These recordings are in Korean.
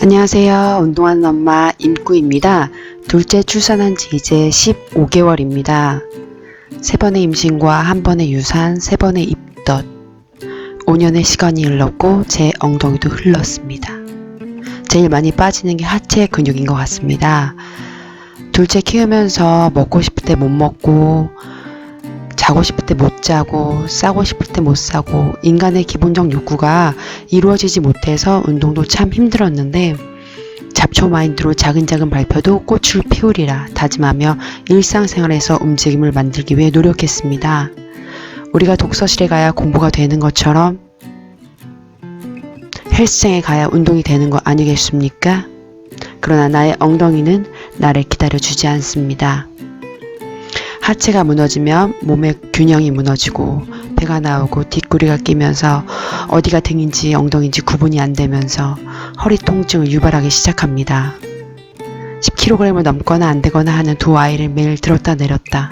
안녕하세요. 운동하는 엄마 임구입니다. 둘째 출산한 지 이제 15개월입니다. 세 번의 임신과 한 번의 유산, 세 번의 입덧. 5년의 시간이 흘렀고 제 엉덩이도 흘렀습니다. 제일 많이 빠지는 게 하체 근육인 것 같습니다. 둘째 키우면서 먹고 싶을 때 못 먹고 자고 싶을 때 못 자고 싸고 싶을 때 못 싸고 인간의 기본적 욕구가 이루어지지 못해서 운동도 참 힘들었는데 잡초 마인드로 작은 작은 발표도 꽃을 피우리라 다짐하며 일상생활에서 움직임을 만들기 위해 노력했습니다. 우리가 독서실에 가야 공부가 되는 것처럼 헬스장에 가야 운동이 되는 거 아니겠습니까? 그러나 나의 엉덩이는 나를 기다려주지 않습니다. 하체가 무너지면 몸의 균형이 무너지고 배가 나오고 뒷구리가 끼면서 어디가 등인지 엉덩이인지 구분이 안 되면서 허리 통증을 유발하기 시작합니다. 10kg을 넘거나 안 되거나 하는 두 아이를 매일 들었다 내렸다.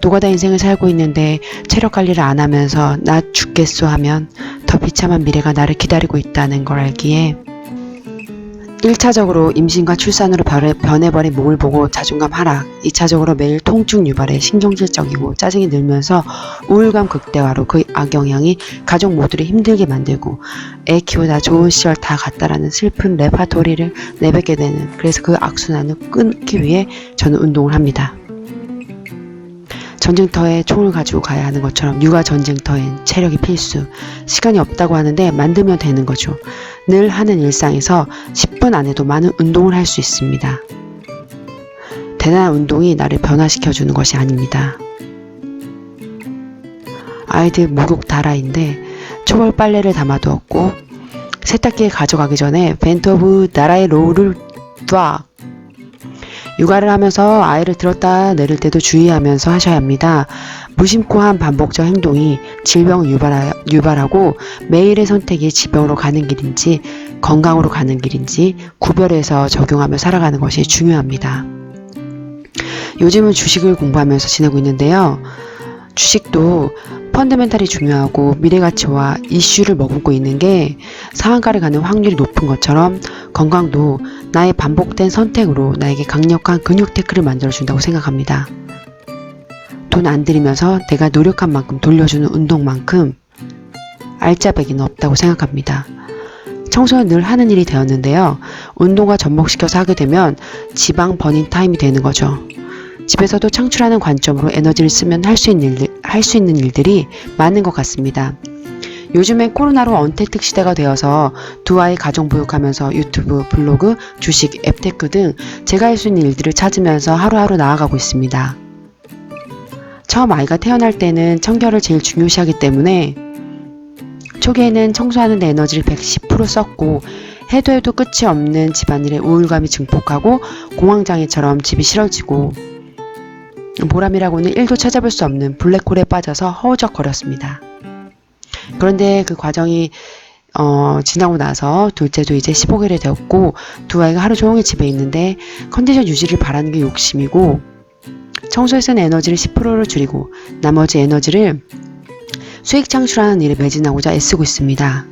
노가다 인생을 살고 있는데 체력 관리를 안 하면서 나 죽겠소 하면 더 비참한 미래가 나를 기다리고 있다는 걸 알기에 1차적으로 임신과 출산으로 변해- 변해버린 몸을 보고 자존감 하락, 2차적으로 매일 통증 유발에 신경질적이고 짜증이 늘면서 우울감 극대화로 그 악영향이 가족 모두를 힘들게 만들고 애 키우다 좋은 시절 다 갔다라는 슬픈 레파토리를 내뱉게 되는 그래서 그 악순환을 끊기 위해 저는 운동을 합니다. 전쟁터에 총을 가지고 가야 하는 것처럼 육아 전쟁터엔 체력이 필수. 시간이 없다고 하는데 만들면 되는 거죠. 늘 하는 일상에서 10분 안에도 많은 운동을 할 수 있습니다. 대단한 운동이 나를 변화시켜 주는 것이 아닙니다. 아이들 목욕 다라인데 초벌 빨래를 담아두었고 세탁기에 가져가기 전에 벤트 오브 나라의 롤을 놔 육아를 하면서 아이를 들었다 내릴 때도 주의하면서 하셔야 합니다. 무심코 한 반복적 행동이 질병을 유발하, 유발하고 매일의 선택이 지병으로 가는 길인지 건강으로 가는 길인지 구별해서 적용하며 살아가는 것이 중요합니다. 요즘은 주식을 공부하면서 지내고 있는데요. 주식도 펀드멘탈이 중요하고 미래 가치와 이슈를 머금고 있는 게 상한가를 가는 확률이 높은 것처럼 건강도 나의 반복된 선택으로 나에게 강력한 근육 태클을 만들어준다고 생각합니다. 돈 안 들이면서 내가 노력한 만큼 돌려주는 운동만큼 알짜배기는 없다고 생각합니다. 청소는 늘 하는 일이 되었는데요. 운동과 접목시켜서 하게 되면 지방 버닝 타임이 되는 거죠. 집에서도 창출하는 관점으로 에너지를 쓰면 할 수 있는 있는 일들이 많은 것 같습니다. 요즘엔 코로나로 언택트 시대가 되어서 두 아이 가정 보육하면서 유튜브, 블로그, 주식, 앱테크 등 제가 할 수 있는 일들을 찾으면서 하루하루 나아가고 있습니다. 처음 아이가 태어날 때는 청결을 제일 중요시하기 때문에 초기에는 청소하는 데 에너지를 110% 썼고 해도 해도 끝이 없는 집안일에 우울감이 증폭하고 공황장애처럼 집이 싫어지고 보람이라고는 1도 찾아볼 수 없는 블랙홀에 빠져서 허우적거렸습니다. 그런데 그 과정이 어, 지나고 나서 둘째도 이제 15개월이 되었고 두 아이가 하루 종일 집에 있는데 컨디션 유지를 바라는 게 욕심이고 청소에 쓰는 에너지를 10%로 줄이고 나머지 에너지를 수익 창출하는 일에 매진하고자 애쓰고 있습니다.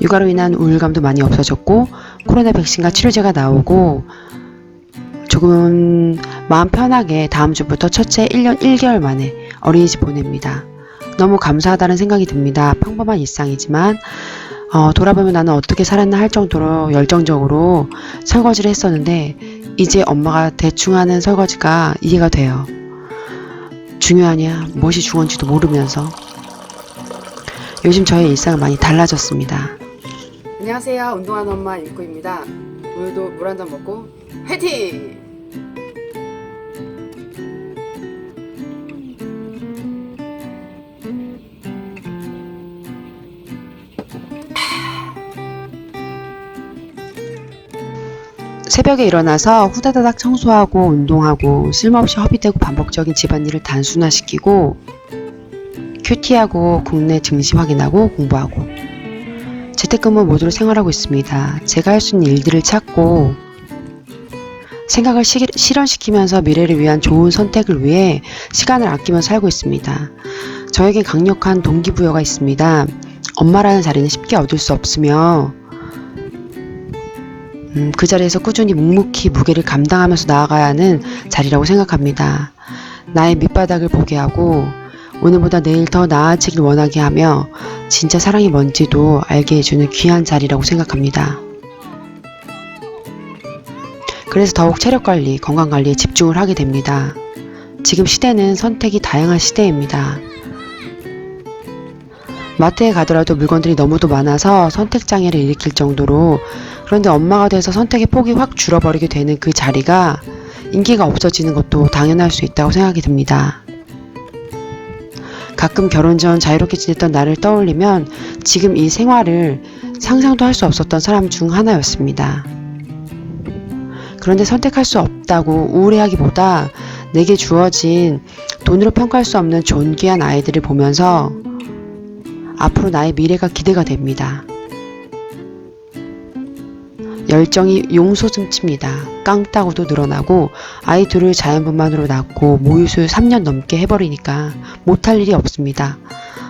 육아로 인한 우울감도 많이 없어졌고 코로나 백신과 치료제가 나오고 조금 마음 편하게 다음 주부터 첫째 1년 1개월 만에 어린이집 보냅니다. 너무 감사하다는 생각이 듭니다. 평범한 일상이지만 어, 돌아보면 나는 어떻게 살았나 할 정도로 열정적으로 설거지를 했었는데 이제 엄마가 대충 하는 설거지가 이해가 돼요. 중요하냐 무엇이 중요한지도 모르면서 요즘 저의 일상은 많이 달라졌습니다. 안녕하세요. 운동하는 엄마 일구입니다. 오늘도 물 한 잔 먹고 화이팅! 새벽에 일어나서 후다다닥 청소하고 운동하고 쓸모없이 허비되고 반복적인 집안일을 단순화시키고 큐티하고 국내 증시 확인하고 공부하고 재택근무 모드로 생활하고 있습니다. 제가 할 수 있는 일들을 찾고 생각을 시- 실현시키면서 미래를 위한 좋은 선택을 위해 시간을 아끼며 살고 있습니다. 저에게 강력한 동기부여가 있습니다. 엄마라는 자리는 쉽게 얻을 수 없으며 음, 그 자리에서 꾸준히 묵묵히 무게를 감당하면서 나아가야 하는 자리라고 생각합니다. 나의 밑바닥을 보게 하고 오늘보다 내일 더 나아지길 원하게 하며 진짜 사랑이 뭔지도 알게 해주는 귀한 자리라고 생각합니다. 그래서 더욱 체력 관리, 건강 관리에 집중을 하게 됩니다. 지금 시대는 선택이 다양한 시대입니다. 마트에 가더라도 물건들이 너무도 많아서 선택 장애를 일으킬 정도로 그런데 엄마가 돼서 선택의 폭이 확 줄어버리게 되는 그 자리가 인기가 없어지는 것도 당연할 수 있다고 생각이 듭니다. 가끔 결혼 전 자유롭게 지냈던 나를 떠올리면 지금 이 생활을 상상도 할 수 없었던 사람 중 하나였습니다. 그런데 선택할 수 없다고 우울해하기보다 내게 주어진 돈으로 평가할 수 없는 존귀한 아이들을 보면서 앞으로 나의 미래가 기대가 됩니다. 열정이 용솟음칩니다. 깡따구도 늘어나고 아이 둘을 자연분만으로 낳고 모유수유 3년 넘게 해버리니까 못할 일이 없습니다.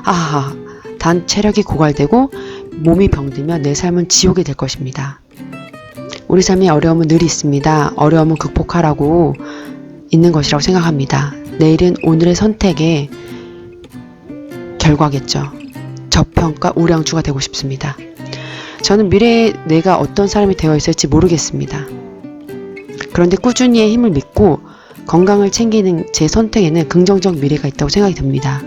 아하, 단 체력이 고갈되고 몸이 병들면 내 삶은 지옥이 될 것입니다. 우리 삶의 어려움은 늘 있습니다. 어려움은 극복하라고 있는 것이라고 생각합니다. 내일은 오늘의 선택의 결과겠죠. 저평가 우량주가 되고 싶습니다. 저는 미래에 내가 어떤 사람이 되어 있을지 모르겠습니다. 그런데 꾸준히의 힘을 믿고 건강을 챙기는 제 선택에는 긍정적 미래가 있다고 생각이 듭니다.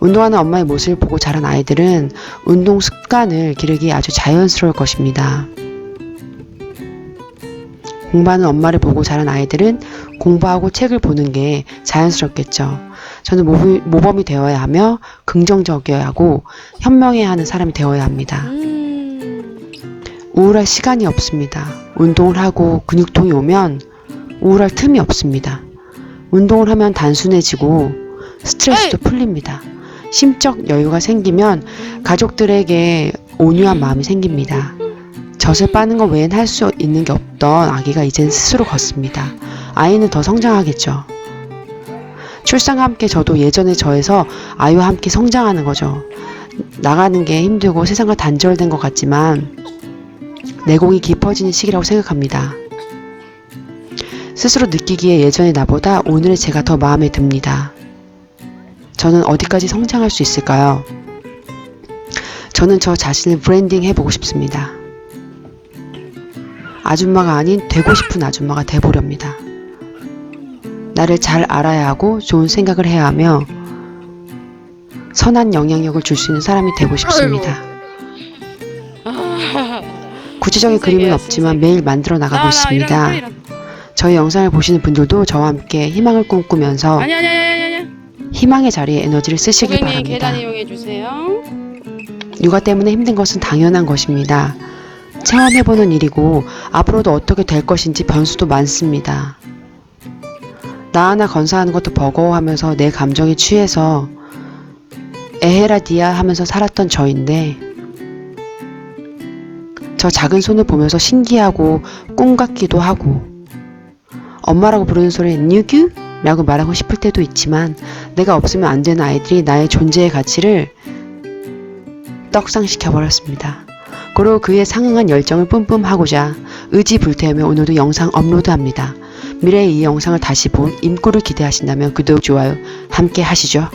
운동하는 엄마의 모습을 보고 자란 아이들은 운동 습관을 기르기 아주 자연스러울 것입니다. 공부하는 엄마를 보고 자란 아이들은 공부하고 책을 보는 게 자연스럽겠죠. 저는 모범, 모범 이 되어야 하며 긍정적이어야 하고 현명해야 하는 사람이 되어야 합니다. 우울할 시간이 없습니다. 운동을 하고 근육통이 오면 우울할 틈이 없습니다. 운동을 하면 단순해지고 스트레스도 풀립니다. 심적 여유가 생기면 가족들에게 온유한 마음이 생깁니다. 젖을 빠는 것 외엔 할 수 있는 게 없던 아기가 이젠 스스로 걷습니다. 아이는 더 성장하겠죠. 출산과 함께 저도 예전의 저에서 아이와 함께 성장하는 거죠. 나가는 게 힘들고 세상과 단절된 것 같지만 내공이 깊어지는 시기라고 생각합니다. 스스로 느끼기에 예전의 나보다 오늘의 제가 더 마음에 듭니다. 저는 어디까지 성장할 수 있을까요? 저는 저 자신을 브랜딩 해보고 싶습니다. 아줌마가 아닌 되고 싶은 아줌마가 돼보렵니다. 나를 잘 알아야 하고 좋은 생각을 해야 하며 선한 영향력을 줄 수 있는 사람이 되고 싶습니다. 구체적인 그림은 없지만 매일 만들어 나가고 있습니다. 저희 영상을 보시는 분들도 저와 함께 희망을 꿈꾸면서 아니 아니 아니 아니 아니. 희망의 자리에 에너지를 쓰시길 고객님 바랍니다. 계단 이용해 주세요. 육아 때문에 힘든 것은 당연한 것입니다. 체험해보는 일이고 앞으로도 어떻게 될 것인지 변수도 많습니다. 나 하나 건사하는 것도 버거워하면서 내 감정에 취해서 에헤라디아 하면서 살았던 저인데 저 작은 손을 보면서 신기하고 꿈 같기도 하고 엄마라고 부르는 소리에 뉴규? 라고 말하고 싶을 때도 있지만 내가 없으면 안 되는 아이들이 나의 존재의 가치를 떡상시켜버렸습니다. 고로 그에 상응한 열정을 뿜뿜하고자 의지 불태우며 오늘도 영상 업로드합니다. 미래에 이 영상을 다시 본 임꾸를 기대하신다면 구독, 좋아요 함께 하시죠.